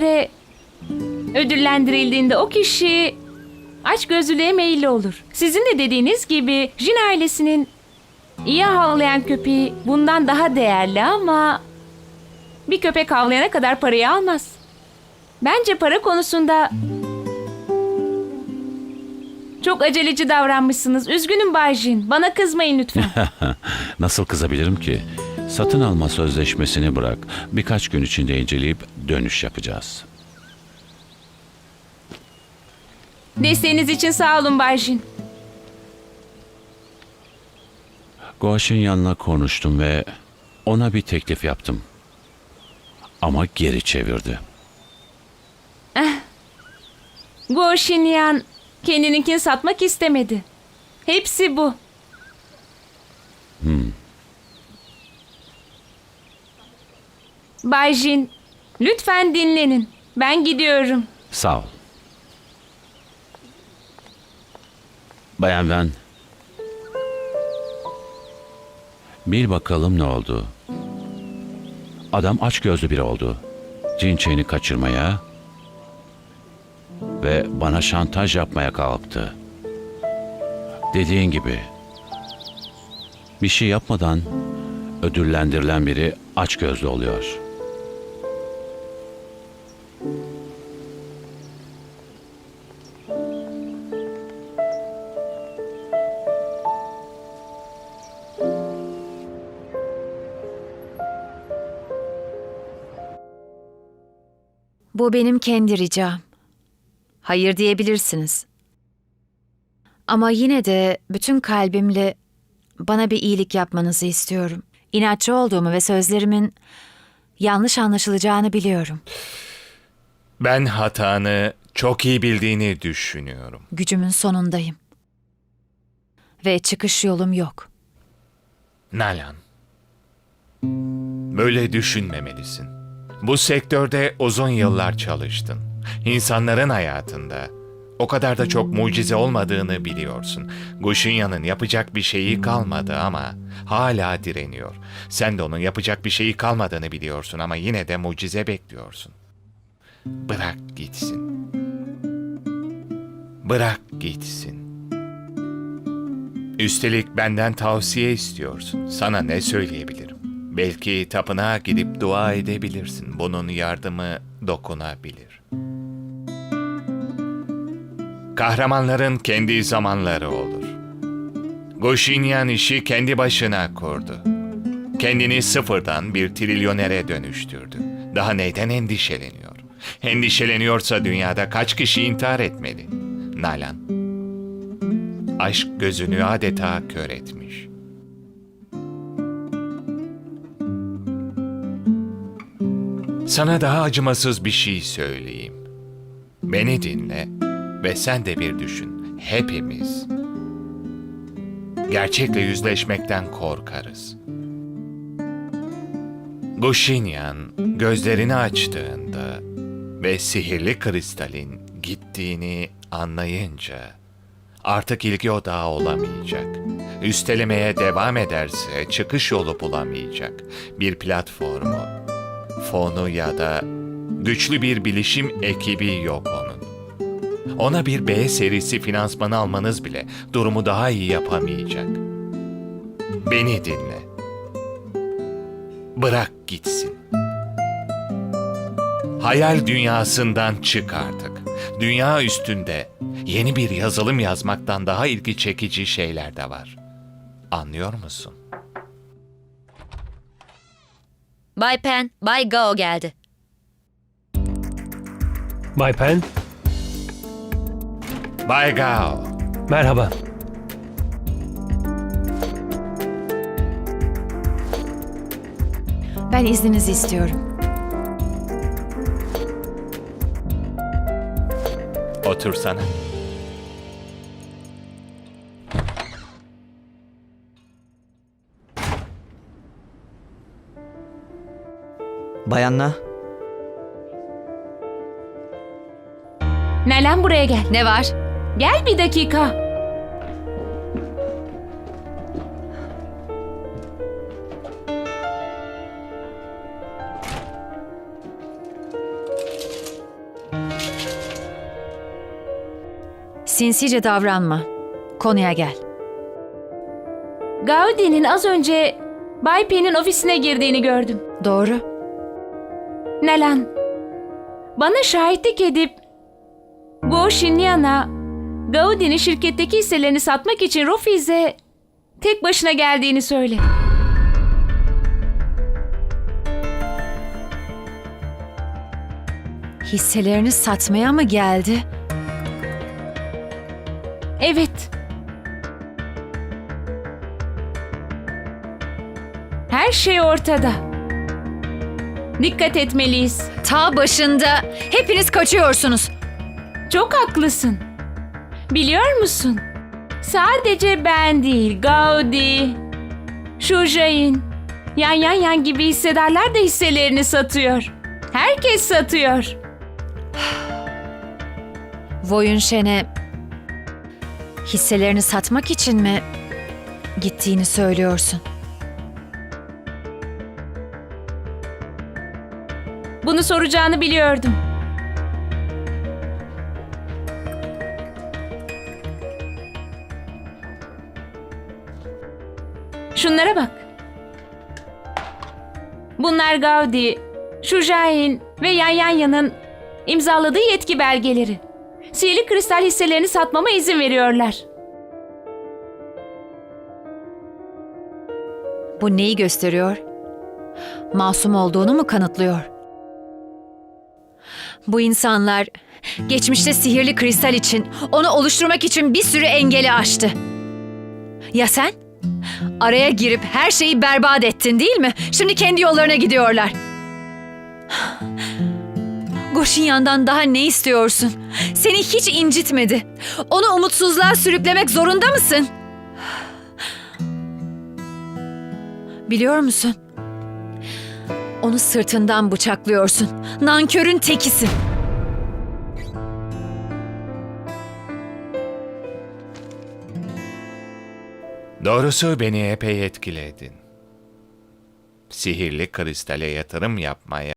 kere ödüllendirildiğinde o kişi aç gözlülüğe meyilli olur. Sizin de dediğiniz gibi Jin ailesinin iyi havlayan köpeği bundan daha değerli ama bir köpek havlayana kadar parayı almaz. Bence para konusunda çok aceleci davranmışsınız. Üzgünüm Bay Jin. Bana kızmayın lütfen. Nasıl kızabilirim ki? Satın alma sözleşmesini bırak. Birkaç gün içinde inceleyip dönüş yapacağız. Desteğiniz için sağ olun Bay Jin. Guaş'ın yanına konuştum ve ona bir teklif yaptım. Ama geri çevirdi. Guo Xinyan kendininkini satmak istemedi. Hepsi bu. Bay Jin, lütfen dinlenin. Ben gidiyorum. Sağ ol. Bayan Wen. Bil bakalım ne oldu. Adam aç gözlü biri oldu. Cin Chen'i kaçırmaya ve bana şantaj yapmaya kalktı. Dediğin gibi bir şey yapmadan ödüllendirilen biri aç gözlü oluyor. Bu benim kendi ricam. Hayır diyebilirsiniz. Ama yine de bütün kalbimle bana bir iyilik yapmanızı istiyorum. İnatçı olduğumu ve sözlerimin yanlış anlaşılacağını biliyorum. Ben hatanı çok iyi bildiğini düşünüyorum. Gücümün sonundayım. Ve çıkış yolum yok. Nalan. Böyle düşünmemelisin. Bu sektörde uzun yıllar çalıştın. İnsanların hayatında o kadar da çok mucize olmadığını biliyorsun. Gushinya'nın yapacak bir şeyi kalmadı ama hala direniyor. Sen de onun yapacak bir şeyi kalmadığını biliyorsun ama yine de mucize bekliyorsun. Bırak gitsin. Bırak gitsin. Üstelik benden tavsiye istiyorsun. Sana ne söyleyebilirim? Belki tapınağa gidip dua edebilirsin. Bunun yardımı dokunabilir. Kahramanların kendi zamanları olur. Goshinyan işi kendi başına kurdu. Kendini sıfırdan bir trilyonere dönüştürdü. Daha neyden endişeleniyor? Endişeleniyorsa dünyada kaç kişi intihar etmeli? Nalan. Aşk gözünü adeta kör etmiş. Sana daha acımasız bir şey söyleyeyim. Beni dinle ve sen de bir düşün. Hepimiz gerçekle yüzleşmekten korkarız. Gushinyan gözlerini açtığında ve sihirli kristalin gittiğini anlayınca artık ilgi odağı olamayacak. Üstelemeye devam ederse çıkış yolu bulamayacak. Bir platformu, fonu ya da güçlü bir bilişim ekibi yok onun. Ona bir B serisi finansmanı almanız bile durumu daha iyi yapamayacak. Beni dinle. Bırak gitsin. Hayal dünyasından çık artık. Dünya üstünde yeni bir yazılım yazmaktan daha ilgi çekici şeyler de var. Anlıyor musun? Bay Pen, Bay Gao geldi. Bay Pen, Bay Gao. merhaba. Ben izninizi istiyorum. Otursana. Bayanla, Nalan buraya gel. Ne var? Gel bir dakika. Sinsice davranma. Konuya gel. Gaudi'nin az önce Bay P'nin ofisine girdiğini gördüm. Doğru. Nalan, bana şahitlik edip Go Shinyan'a Gaudi'nin şirketteki hisselerini satmak için Rofiz'e tek başına geldiğini söyle. Hisselerini satmaya mı geldi? Evet. Her şey ortada. Dikkat etmeliyiz. Ta başında hepiniz kaçıyorsunuz. Çok haklısın. Biliyor musun? Sadece ben değil, Gaudi, Şujain, Yan Yan Yan gibi hissedarlar da hisselerini satıyor. Herkes satıyor. Voyun Şen'e hisselerini satmak için mi gittiğini söylüyorsun? Bunu soracağını biliyordum. Şunlara bak. Bunlar Gaudi, Şujain ve Yan Yan Yan'ın imzaladığı yetki belgeleri. Sihirli kristal hisselerini satmama izin veriyorlar. Bu neyi gösteriyor? Masum olduğunu mu kanıtlıyor? Bu insanlar geçmişte sihirli kristal için, onu oluşturmak için bir sürü engeli aştı. Ya sen? Araya girip her şeyi berbat ettin değil mi? Şimdi kendi yollarına gidiyorlar. Goşinyan'dan daha ne istiyorsun? Seni hiç incitmedi. Onu umutsuzluğa sürüklemek zorunda mısın? Biliyor musun? Onu sırtından bıçaklıyorsun. Nankörün tekisin. Doğrusu beni epey etkiledin. Sihirli kristale yatırım yapmaya